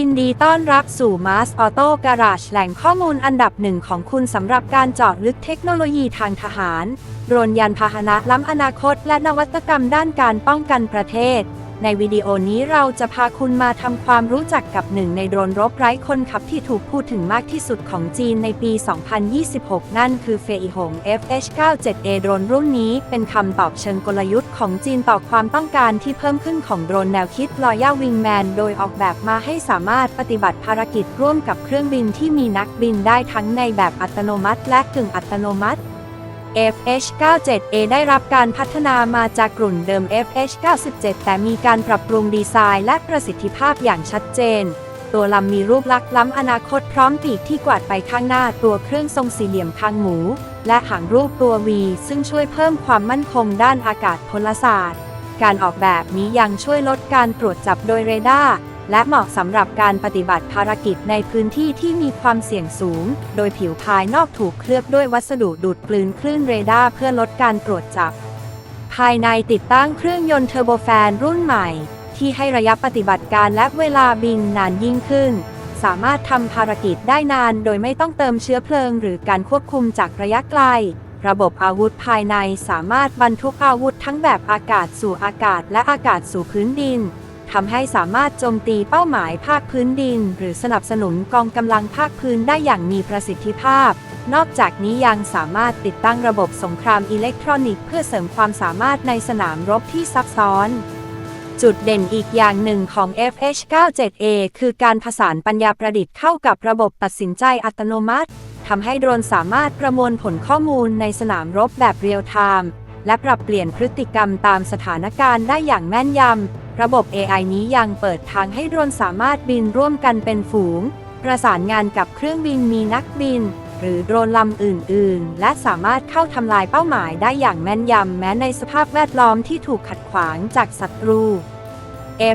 ยินดีต้อนรับสู่ Mars Auto Garage แหล่งข้อมูลอันดับหนึ่งของคุณสำหรับการเจาะลึกเทคโนโลยีทางทหาร โดรนยานพาหนะล้ำอนาคต และนวัตกรรมด้านการป้องกันประเทศ ในวิดีโอนี้เราจะพาคุณมาทำความรู้จักกับหนึ่งในโดรนรบไร้คนขับที่ถูกพูดถึงมากที่สุดของจีนในปี 2026 นั่นคือเฟอีหง FH97A โดรนรุ่นนี้เป็นคำตอบเชิงกลยุทธ์ของจีนต่อความต้องการที่เพิ่มขึ้นของโดรนแนวคิด Royal Wingman โดยออกแบบมาให้สามารถปฏิบัติภารกิจร่วมกับเครื่องบินที่มีนักบินได้ทั้งในแบบอัตโนมัติและกึ่งอัตโนมัติ FH97A ได้รับการพัฒนามาจากกลุ่นเดิม FH97 แต่มีการปรับปรุงดีไซน์และประสิทธิภาพอย่างชัดเจน ตัวลำมีรูปลักษณ์ล้ำอนาคตพร้อมปีกที่กวาดไปข้างหน้าตัวเครื่องทรงสี่เหลี่ยมคางหมู และหางรูปตัว V ซึ่งช่วยเพิ่มความมั่นคงด้านอากาศพลศาสตร์ การออกแบบนี้ยังช่วยลดการตรวจจับโดยเรดาร์ และเหมาะสำหรับการปฏิบัติภารกิจในพื้นที่ที่มีความเสี่ยงสูง โดยผิวภายนอกถูกเคลือบด้วยวัสดุดูดกลืนคลื่นเรดาร์เพื่อลดการตรวจจับ ภายในติดตั้งเครื่องยนต์เทอร์โบแฟนรุ่นใหม่ ที่ให้ระยะปฏิบัติการและเวลาบินนานยิ่งขึ้น สามารถทำภารกิจได้นานโดยไม่ต้องเติมเชื้อเพลิง หรือการควบคุมจากระยะไกลระบบอาวุธภายในสามารถบรรทุกอาวุธทั้งแบบอากาศสู่อากาศและอากาศสู่พื้นดิน ทำให้สามารถโจมตีเป้าหมายภาคพื้นดิน หรือสนับสนุนกองกำลังภาคพื้นได้อย่างมีประสิทธิภาพ นอกจากนี้ยังสามารถติดตั้งระบบสงครามอิเล็กทรอนิกส์เพื่อเสริมความสามารถในสนามรบที่ซับซ้อน จุดเด่นอีกอย่างหนึ่งของ FH97A คือการผสานปัญญาประดิษฐ์เข้ากับระบบตัดสินใจอัตโนมัติทำให้โดรนสามารถประมวลผลข้อมูลในสนามรบแบบเรียลไทม์และปรับเปลี่ยนพฤติกรรมตามสถานการณ์ได้อย่างแม่นยำ ระบบ AI นี้ยังเปิดทางให้โดรนสามารถบินร่วมกันเป็นฝูง ประสานงานกับเครื่องบินมีนักบิน หรือโดรนลำอื่น ๆ และสามารถเข้าทำลายเป้าหมายได้อย่างแม่นยำแม้ในสภาพแวดล้อมที่ถูกขัดขวางจากศัตรู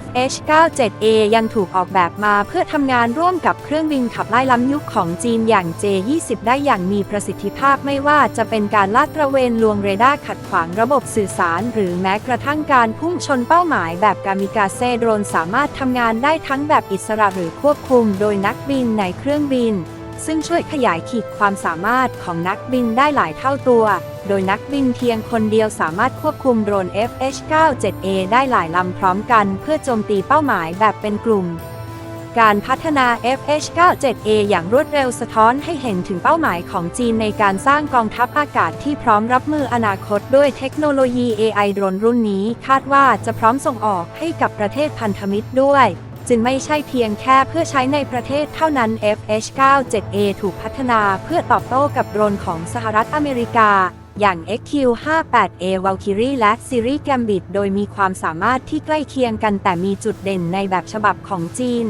FH97A ยังถูกออกแบบมาเพื่อทำงานร่วมกับเครื่องบินขับไล่ล้ำยุคของจีนอย่าง J20 ได้อย่างมีประสิทธิภาพไม่ว่าจะเป็นการลาดตระเวนลวงเรดาร์ขัดขวางระบบสื่อสาร หรือแม้กระทั่งการพุ่งชนเป้าหมายแบบกามิกาเซ่โดรนสามารถทำงานได้ทั้งแบบอิสระหรือควบคุมโดยนักบินในเครื่องบิน ซึ่งช่วยขยายขีดความสามารถของนักบินได้หลายเท่าตัว โดยนักบินเพียงคนเดียวสามารถควบคุมโดรน FH97A ได้หลายลำพร้อมกันเพื่อโจมตีเป้าหมายแบบเป็นกลุ่มการพัฒนา FH97A อย่างรวดเร็วสะท้อนให้เห็นถึงเป้าหมายของจีนในการสร้างกองทัพอากาศที่พร้อมรับมืออนาคตด้วยเทคโนโลยี AI โดรนรุ่นนี้คาดว่าจะพร้อมส่งออกให้กับประเทศพันธมิตรด้วย จึงไม่ใช่เพียงแค่เพื่อใช้ในประเทศเท่านั้น FH97A ถูกพัฒนาเพื่อตอบโต้กับโดรนของสหรัฐอเมริกา อย่าง XQ-58A Valkyrie และ Series Gambit โดยมีความสามารถที่ใกล้เคียงกันแต่มีจุดเด่นในแบบฉบับของจีน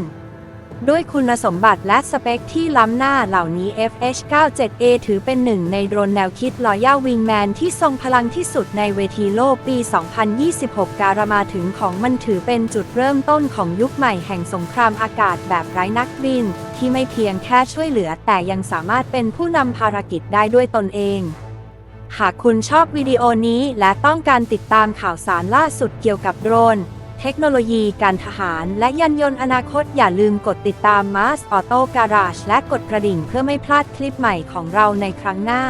ด้วยคุณสมบัติและสเปคที่ล้ำหน้าเหล่านี้ FH97A ถือเป็นหนึ่งในโดรนแนวคิด Royal Wingman ที่ทรงพลังที่สุดในเวทีโลกปี 2026 การมาถึงของมันถือเป็นจุดเริ่มต้นของยุคใหม่แห่งสงครามอากาศแบบไร้นักบิน ที่ไม่เพียงแค่ช่วยเหลือแต่ยังสามารถเป็นผู้นำภารกิจได้ด้วยตนเอง หากคุณชอบวิดีโอนี้และต้องการติดตามข่าวสารล่าสุดเกี่ยวกับโดรน เทคโนโลยีการทหารและยานยนต์อนาคตอย่าลืมกดติดตาม Mars Auto Garage และกดกระดิ่งเพื่อไม่พลาดคลิปใหม่ของเราในครั้งหน้า